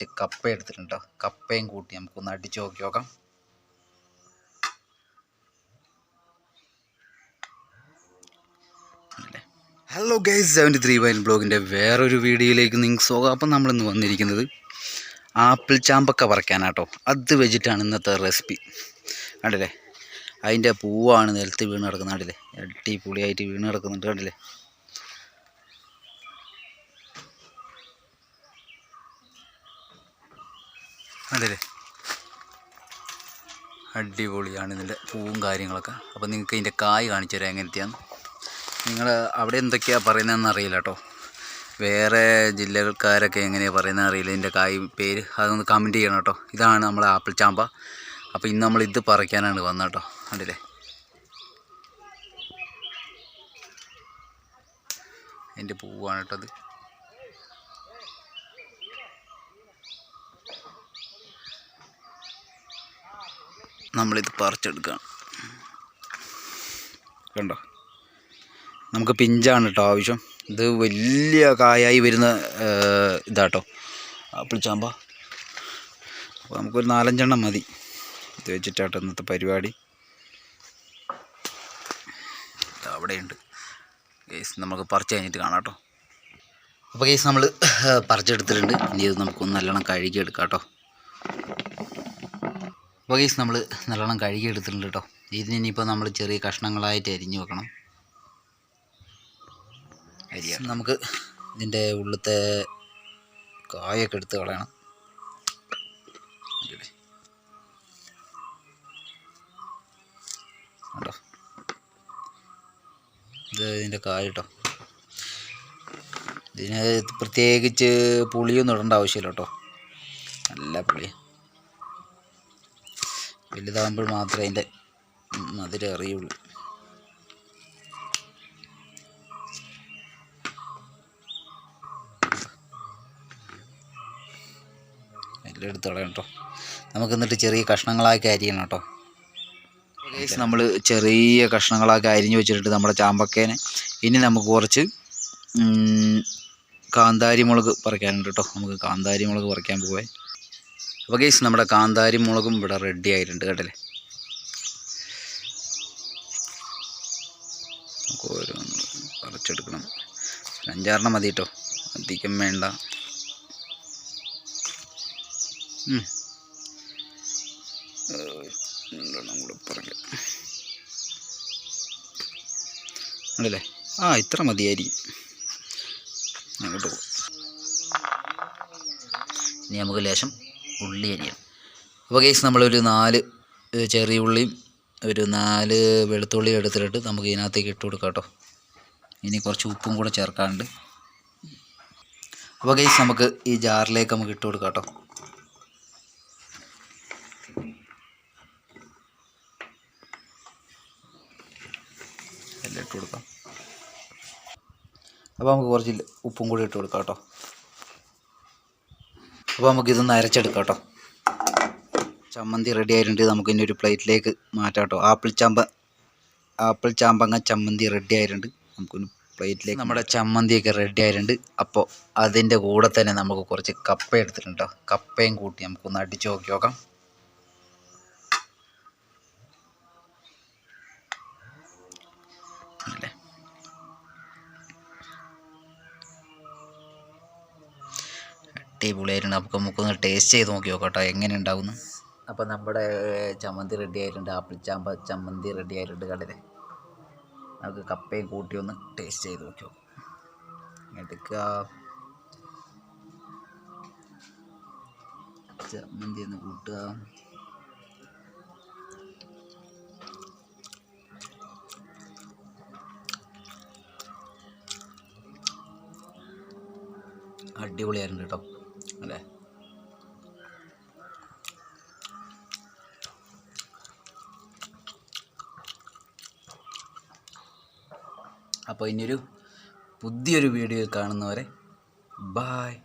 Set കപ്പ എടുത്തിട്ടുണ്ട്? കപ്പയും കൂട്ടി നമുക്കൊന്ന് അടിച്ച് നോക്കി നോക്കാം. Hello guys seventy three wine ബ്ലോഗിന്റെ വേറൊരു വീഡിയോയിലേക്ക് നിങ്ങൾക്ക് സ്വാഗതം. അപ്പം നമ്മളിന്ന് വന്നിരിക്കുന്നത് ആപ്പിൾ ചാമ്പക്ക പറിക്കാനാട്ടോ. അത് വെച്ചിട്ടാണ് ഇന്നത്തെ റെസിപ്പി കണ്ടില്ലേ? അതിന്റെ പൂവാണ് നിലത്ത് വീണ് കിടക്കുന്നത്. കണ്ടില്ലേ? അടിപൊളിയായിട്ട് വീണ് കിടക്കുന്നുണ്ട്. കണ്ടില്ലേ? കണ്ടില്ലേ അടിപൊളിയാണ് ഇതിന്റെ പൂവും കാര്യങ്ങളൊക്കെ. അപ്പോൾ നിങ്ങൾക്ക് ഇതിന്റെ കായ് കാണിച്ചു തരാം എങ്ങനത്തെയാണ് നിങ്ങൾ അവിടെ എന്തൊക്കെയാണ് പറയുന്നതെന്ന് അറിയില്ല കേട്ടോ. വേറെ ജില്ലക്കാരൊക്കെ എങ്ങനെയാണ് പറയുന്നത് അറിയില്ല ഇതിന്റെ കായ് പേര്. അതൊന്ന് കമന്റ് ചെയ്യണം കേട്ടോ. ഇതാണ് നമ്മളെ ആപ്പിൾ ചാമ്പ. അപ്പോൾ ഇന്ന് നമ്മൾ ഇത് പറിക്കാനാണ് വന്നത് കേട്ടോ. കണ്ടില്ലേ? അതിന്റെ പൂവാണ് കേട്ടോ അത്. നമ്മളിത് പറിച്ചെടുക്കുകയാണ് കണ്ടോ? നമുക്ക് പിഞ്ചാണ് കേട്ടോ ആവശ്യം. ഇത് വലിയ കായായി വരുന്ന ഇതാട്ടോ. ആപ്പിൾ ചാമ്പ. അപ്പോൾ നമുക്കൊരു നാലഞ്ചെണ്ണം മതി. ഇത് വെച്ചിട്ടാട്ടോ ഇന്നത്തെ പരിപാടി. അവിടെയുണ്ട്. കേസ് നമുക്ക് പറിച്ച് കഴിഞ്ഞിട്ട് കാണാം കേട്ടോ അപ്പോൾ കേസ് നമ്മൾ പറിച്ചെടുത്തിട്ടുണ്ട്. ഇനി ഇത് നമുക്കൊന്ന് നല്ലോണം കഴുകിയെടുക്കാം കേട്ടോ അപ്പോൾ ഗൈസ് നമ്മൾ നല്ലോണം കഴുകി കഴുകിയെടുത്തിട്ടുണ്ട് കേട്ടോ ഇതിനിപ്പോൾ നമ്മൾ ചെറിയ കഷ്ണങ്ങളായിട്ട് അരിഞ്ഞു വെക്കണം. അരിയാണ് നമുക്ക് ഇതിന്റെ ഉള്ളിലത്തെ കായൊക്കെ എടുത്ത് കളയണം. കേട്ടോ ഇത് ഇതിന്റെ കായ കേട്ടോ ഇതിന് പ്രത്യേകിച്ച് പുളിയൊന്നും ഇടേണ്ട ആവശ്യമില്ല കേട്ടോ നല്ല പുളി വലുതാകുമ്പോൾ മാത്രമേ അതിന്റെ മധുര അറിയുള്ളൂ. എല്ലാം എടുത്ത് കളയണം കേട്ടോ. നമുക്ക് എന്നിട്ട് ചെറിയ കഷ്ണങ്ങളാക്കി അരിയണം കേട്ടോ. നമ്മൾ ചെറിയ കഷ്ണങ്ങളാക്കി അരിഞ്ഞു വെച്ചിട്ട് നമ്മുടെ ചാമ്പക്കേനെ. ഇനി നമുക്ക് കുറച്ച് കാന്താരി മുളക് പറിക്കാനുണ്ട് കേട്ടോ. നമുക്ക് കാന്താരി മുളക് പറിക്കാൻ പോവേ അപ്പോൾ ഗൈസ് നമ്മുടെ കാന്താരി മുളകും ഇവിടെ റെഡി ആയിട്ടുണ്ട് കേട്ടല്ലേ? നമുക്ക് ഓരോന്ന് പറിച്ചെടുക്കണം. അഞ്ചാറെണ്ണം മതി കേട്ടോ അധികം വേണ്ട. രണ്ടെണ്ണം ഉണ്ടല്ലേ ആ ഇത്ര മതിയായിരിക്കും. അങ്ങോട്ട് പോകും ഇനി നമുക്ക് ലേശം ഉള്ളി അരിയണം അപ്പോൾ കേസ് നമ്മളൊരു നാല് ചെറിയ ഉള്ളിയും ഒരു നാല് വെളുത്തുള്ളി എടുത്തിട്ട് നമുക്ക് ഇതിനകത്തേക്ക് ഇട്ട് കൊടുക്കാം കേട്ടോ. ഇനി കുറച്ച് ഉപ്പും കൂടെ ചേർക്കാണ്ട് അപ്പോൾ കേസ് നമുക്ക് ഈ ജാറിലേക്ക് നമുക്ക് ഇട്ട് കൊടുക്കാം കേട്ടോ. എല്ലാം ഇട്ട് കൊടുക്കാം. അപ്പോൾ നമുക്ക് കുറച്ച് ഉപ്പും കൂടി ഇട്ട് കൊടുക്കാം കേട്ടോ. അപ്പോൾ നമുക്ക് ഇതൊന്ന് അരച്ചെടുക്കാം കേട്ടോ. ചമ്മന്തി റെഡി ആയിട്ടുണ്ട്. നമുക്ക് ഇനി ഒരു പ്ലേറ്റിലേക്ക് മാറ്റാം കേട്ടോ. ആപ്പിൾ ചാമ്പ ആപ്പിൾ ചാമ്പങ്ങ ചമ്മന്തി റെഡി ആയിട്ടുണ്ട്. നമുക്കൊന്ന് പ്ലേറ്റിലേക്ക് നമ്മുടെ ചമ്മന്തിയൊക്കെ റെഡി ആയിട്ടുണ്ട്. അപ്പോൾ അതിന്റെ കൂടെ തന്നെ നമുക്ക് കുറച്ച് കപ്പ എടുത്തിട്ടുണ്ട് കപ്പയും കൂട്ടി നമുക്കൊന്ന് അടിച്ച് നോക്കി നോക്കാം. അടിപൊളിയായിട്ടുണ്ട്. നമുക്ക് നമുക്കൊന്ന് ടേസ്റ്റ് ചെയ്ത് നോക്കി നോക്കാം കേട്ടോ എങ്ങനെ ഉണ്ടാവുന്നു? അപ്പോൾ നമ്മുടെ ചമ്മന്തി റെഡി ആയിട്ടുണ്ട്. ആപ്പിൾ ചാമ്പ ചമ്മന്തി റെഡി ആയിട്ടുണ്ട് കണ്ടില്ലേ? നമുക്ക് കപ്പയും കൂട്ടി ഒന്ന് ടേസ്റ്റ് ചെയ്ത് നോക്കി നോക്കാം. എടുക്കുക ചമ്മന്തി ഒന്ന് കൂട്ടുക. അടിപൊളിയായിരുന്നു കേട്ടോ. അല്ലേ? അപ്പോൾ ഇനിയൊരു പുതിയൊരു വീഡിയോ കാണുന്നവരെ ബായ്